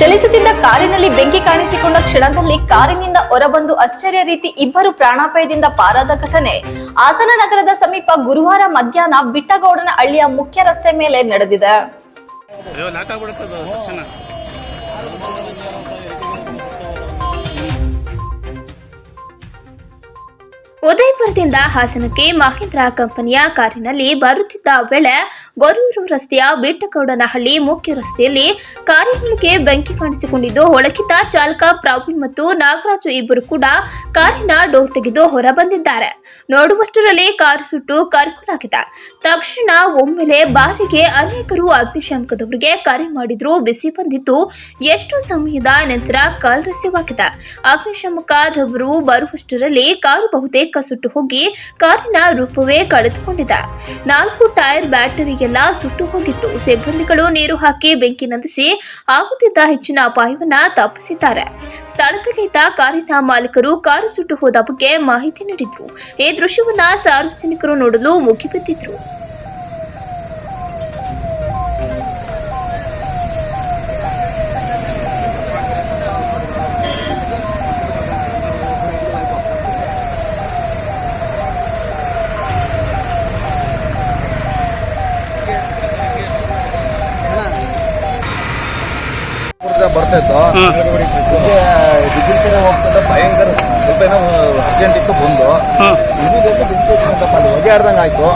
ಚಲಿಸುತ್ತಿದ್ದ ಕಾರಿನಲ್ಲಿ ಬೆಂಕಿ ಕಾಣಿಸಿಕೊಂಡ ಕ್ಷಣದಲ್ಲಿ ಕಾರಿನಿಂದ ಹೊರಬಂದು ಆಶ್ಚರ್ಯ ರೀತಿ ಇಬ್ಬರು ಪ್ರಾಣಾಪಾಯದಿಂದ ಪಾರಾದ ಘಟನೆ. ಹಾಸನ ನಗರದ ಸಮೀಪ ಗುರುವಾರ ಮಧ್ಯಾಹ್ನ ಬಿಟ್ಟಗೌಡನ ಹಳ್ಳಿಯ ಮುಖ್ಯ ರಸ್ತೆ ಮೇಲೆ ನಡೆದಿದೆ. ಉದಯಪುರದಿಂದ ಹಾಸನಕ್ಕೆ ಮಹೇಂದ್ರ ಕಂಪನಿಯ ಕಾರಿನಲ್ಲಿ ಬರುತ್ತಿದ್ದ ವೇಳೆ ಗೊರೂರು ರಸ್ತೆಯ ಬಿಟ್ಟಗೌಡನಹಳ್ಳಿ ಮುಖ್ಯ ರಸ್ತೆಯಲ್ಲಿ ಕಾರಿನೊಳಗೆ ಬೆಂಕಿ ಕಾಣಿಸಿಕೊಂಡಿದ್ದು, ಒಳಗಿದ್ದ ಚಾಲಕ ಪ್ರವೀಣ್ ಮತ್ತು ನಾಗರಾಜು ಇಬ್ಬರು ಕೂಡ ಕಾರಿನ ಡೋರ್ ತೆಗೆದು ಹೊರ ಬಂದಿದ್ದಾರೆ ನೋಡುವಷ್ಟರಲ್ಲಿ ಕಾರು ಸುಟ್ಟು ಕರ್ಕುಲಾಗಿದೆ ತಕ್ಷಣ ಒಮ್ಮೆಲೆ ಬಾರಿಗೆ ಅನೇಕರು ಅಗ್ನಿಶಾಮಕದವರಿಗೆ ಕರೆ ಮಾಡಿದ್ರು, ಬಿಸಿ ಬಂದಿದ್ದು, ಎಷ್ಟು ಸಮಯದ ನಂತರ ಕಲ್ರಸ್ಯವಾಗಿದೆ ಅಗ್ನಿಶಾಮಕದವರು ಬರುವಷ್ಟರಲ್ಲಿ ಕಾರು ಬಹುತೇಕ ಸುಟ್ಟು ಹೋಗಿ ಕಾರಿನ ರೂಪವೇ ಕಳೆದುಕೊಂಡಿದೆ ನಾಲ್ಕು ಟೈರ್ ಬ್ಯಾಟರಿ ಎಲ್ಲ ಸುಟ್ಟು ಹೋಗಿತ್ತು. ಸಿಬ್ಬಂದಿಗಳು ನೀರು ಹಾಕಿ ಬೆಂಕಿ ನಂದಿಸಿ ಆಗುತ್ತಿದ್ದ ಹೆಚ್ಚಿನ ಅಪಾಯವನ್ನ ತಪ್ಪಿಸಿದ್ದಾರೆ. ಸ್ಥಳದಲ್ಲಿದ್ದ ಕಾರಿನ ಮಾಲೀಕರು ಕಾರು ಸುಟ್ಟು ಹೋದ ಬಗ್ಗೆ ಮಾಹಿತಿ ನೀಡಿದ್ರು. ಈ ದೃಶ್ಯವನ್ನ ಸಾರ್ವಜನಿಕರು ನೋಡಲು ಮುಗಿಬಿದ್ದಿದ್ರು ಪುರದ ಬರ್ತಾ ಇತ್ತು. ಬಿಜೆಪಿ ಹೋಗ್ತದ ಭಯಂಕರ ಸ್ವಲ್ಪ ಏನೋ ಅರ್ಜೆಂಟ್ ಇತ್ತು ಬಂದು. ಇಮಿಡಿಯೇಟ್ಲಿ ಬೆಂಕಿ ಹಚ್ಕೊಂಡಪ್ಪ ಅಲ್ಲಿ ಹೊಗೆ ಆಡ್ದಂಗೆ ಆಯ್ತು.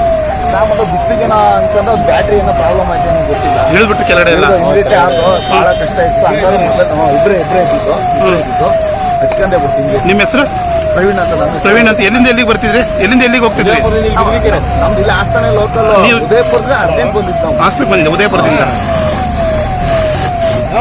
ಅಂತಂದ್ರೆ ಬ್ಯಾಟ್ರಿ ಏನೋ ಪ್ರಾಬ್ಲಮ್ ಆಯ್ತು ಏನೋ ಗೊತ್ತಿಲ್ಲ. ಹೇಳ್ಬಿಟ್ಟು ಕೆಳಗಡೆ ಇಲ್ಲ ಇಮಿಡಿಯೇಟ್ಲಿ ಆಯ್ತು ಭಾಳ ಕಷ್ಟ ಇತ್ತು. ಹ್ಞೂ ಇಬ್ಬರೇ ಇಬ್ಬರೇ ಇದ್ದಿದ್ದು. ಇಬ್ಬರೇ ಇದ್ದಿದ್ದು. ಹಚ್ಕೊಂಡೇ ಬಿಟ್ಟು ನಿಮ್ಮ ಹೆಸರು? ಪ್ರವೀಣ್ ಅಂತ ನಾನು ಪ್ರವೀಣ್ ಅಂತ. ಎಲ್ಲಿಂದ ಎಲ್ಲಿಗೆ ಬರ್ತಿದ್ರಿ? ಎಲ್ಲಿಂದ ಎಲ್ಲಿಗೆ ಹೋಗ್ತಿದ್ರಿ? ನಮ್ದು ಇಲ್ಲಿ ಆಸ್ಥಾನ ಲೋಕಲ್ ನೀವು- ಉದಯಪುರದ ಅರ್ಜೆಂಟ್ ಬಂದಿತ್ತು ಹಾಸ್ಟೆಲ್ ಬಂದಿದೆ ಉದಯಪುರದಿಂದ.